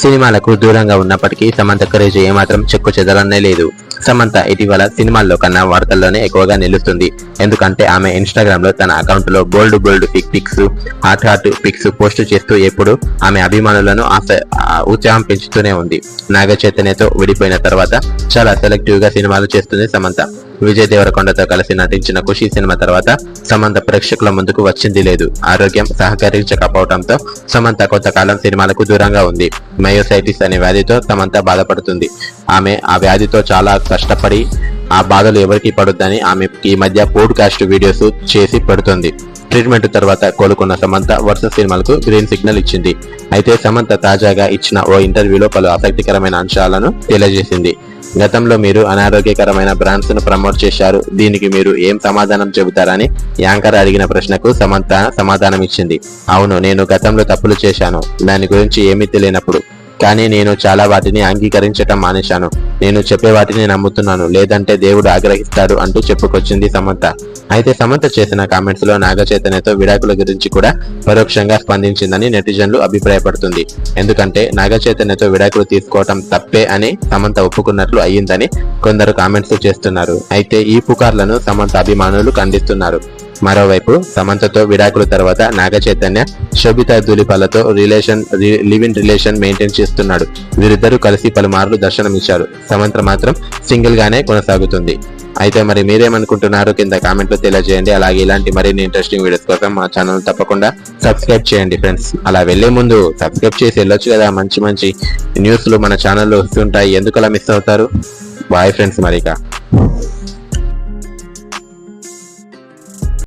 సినిమాలకు దూరంగా ఉన్నప్పటికీ సమంత క్రేజ్ ఏమాత్రం చెక్కు చెదరనే లేదు. సమంత ఇటీవల సినిమాల్లో కన్నా వార్తల్లోనే ఎక్కువగా నిలుస్తుంది. ఎందుకంటే ఆమె ఇన్స్టాగ్రామ్లో తన అకౌంట్లో bold bold pic pics hot hot pics post చేస్తూ ఎప్పుడు ఆమె అభిమానులను ఆశ ఆ, ఉత్సాహం పెంచుతూనే ఉంది. నాగ చైతన్యతో విడిపోయిన తర్వాత చాలా సెలెక్టివ్గా సినిమాలు చేస్తుంది సమంత. విజయ్ దేవరకొండతో కలిసి నటించిన ఖుషి సినిమా తర్వాత సమంత ప్రేక్షకుల ముందుకు వచ్చింది లేదు. ఆరోగ్యం సహకరించకపోవడంతో సమంత కొంతకాలం సినిమాలకు దూరంగా ఉంది. మయోసైటిస్ అనే వ్యాధితో సమంత బాధపడుతుంది. ఆమె ఆ వ్యాధితో చాలా కష్టపడి ఆ బాధలు ఎవరికి పడొద్దని ఆమె ఈ మధ్య పోడ్కాస్ట్ వీడియోస్ చేసి పెడుతుంది. ట్రీట్మెంట్ తర్వాత కోలుకున్న సమంత వరుస సినిమాలకు గ్రీన్ సిగ్నల్ ఇచ్చింది. అయితే సమంత తాజాగా ఇచ్చిన ఓ ఇంటర్వ్యూలో పలు ఆసక్తికరమైన అంశాలను తెలియజేసింది. గతంలో మీరు అనారోగ్యకరమైన బ్రాండ్స్ను ప్రమోట్ చేశారు. దీనికి మీరు ఏం సమాధానం చెబుతారని యాంకర్ అడిగిన ప్రశ్నకు సమంత సమాధానం ఇచ్చింది అవును నేను గతంలో తప్పులు చేశాను. దాని గురించి ఏమీ తెలియనప్పుడు. కానీ నేను చాలా వాటిని అంగీకరించటం మానేశాను. నేను చెప్పే వాటిని నమ్ముతున్నాను. లేదంటే దేవుడు ఆగ్రహిస్తాడు అంటూ చెప్పుకొచ్చింది సమంత. అయితే సమంత చేసిన కామెంట్స్లో నాగ చైతన్యతో విడాకుల గురించి కూడా పరోక్షంగా స్పందించిందని నెటిజన్లు అభిప్రాయపడుతుంది. ఎందుకంటే నాగ చైతన్యతో విడాకులు తీసుకోవటం తప్పే అని సమంత ఒప్పుకున్నట్లు అయ్యిందని కొందరు కామెంట్స్ చేస్తున్నారు. అయితే ఈ పుకార్లను సమంత అభిమానులు ఖండిస్తున్నారు. మరోవైపు సమంతతో విడాకుల తర్వాత Naga Chaitanya Sobhita దులిపాలతో relation live in relation maintain చేస్తున్నాడు. వీరిద్దరూ కలిసి పలుమార్లు దర్శనమిచ్చారు. సమంత మాత్రం సింగిల్ గానే కొనసాగుతుంది. అయితే మరి మీరేమనుకుంటున్నారు కింద కామెంట్లో తెలియజేయండి. అలాగే ఇలాంటి మరిన్ని ఇంట్రెస్టింగ్ వీడియోస్ కోసం మా ఛానల్ తప్పకుండా సబ్స్క్రైబ్ చేయండి ఫ్రెండ్స్. అలా వెళ్ళే ముందు సబ్స్క్రైబ్ చేసి వెళ్ళొచ్చు కదా. మంచి మంచి న్యూస్లు మన ఛానల్లో వస్తుంటాయి. ఎందుకు అలా మిస్ అవుతారు? బాయ్ ఫ్రెండ్స్ మరిక.